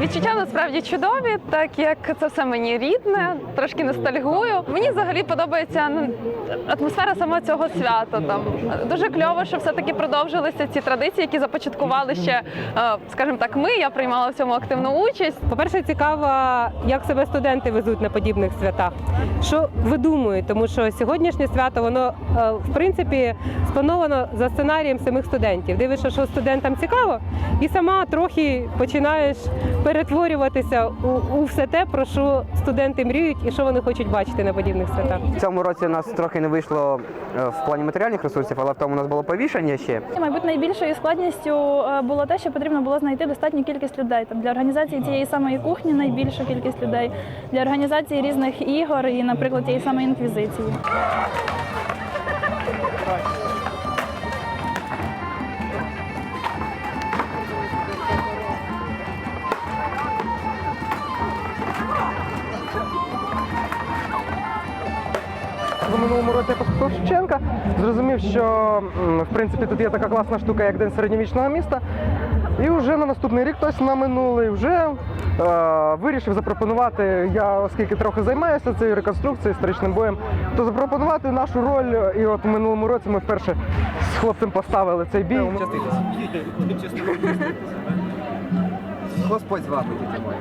Відчуття насправді чудові, так як це все мені рідне, трошки ностальгую. Мені взагалі подобається ну, атмосфера саме цього свята. Там дуже кльово, що все-таки продовжилися ці традиції, які започаткували ще, е, скажімо так, ми. Я приймала в цьому активну участь. По-перше, цікаво, як себе студенти везуть на подібних святах. Що видумують, тому що сьогоднішнє свято воно е, в принципі сплановано за сценарієм самих студентів. Дивишся, що студентам цікаво, і сама трохи починаєш перетворюватися у, у все те, про що студенти мріють і що вони хочуть бачити на подібних святах. В цьому році у нас трохи не вийшло е, в плані матеріальних ресурсів, але в тому у нас було повішення ще. Мабуть, найбільшою складністю е, було те, що потрібно було знайти достатню кількість людей. Там для організації цієї самої кухні найбільша кількість людей, для організації різних ігор і, наприклад, тієї самої інквізиції. В минулому році послухав Шевченка, зрозумів, що в принципі тут є така класна штука, як День середньовічного міста. І вже на наступний рік, тобто на минулий, вже е, вирішив запропонувати, я оскільки трохи займаюся цією реконструкцією, історичним боєм, то запропонувати нашу роль. І от в минулому році ми вперше з хлопцем поставили цей бій. Господь з вами, діти мої.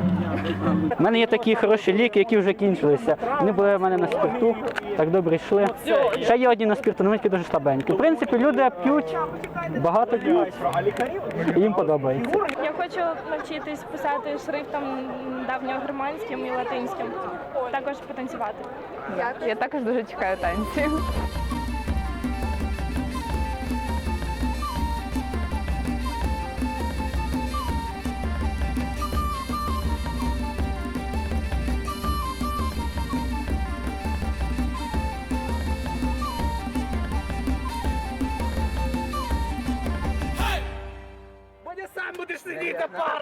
У мене є такі хороші ліки, які вже кінчилися. Вони були в мене на спирту, так добре йшли. Ще є одні на спирту, але вони такі дуже слабенькі. В принципі, люди п'ють, багато п'ють, і їм подобається. Я хочу навчитись писати шрифтом давньогерманським і латинським, також потанцювати. Я також дуже чекаю танці. acredita, pá!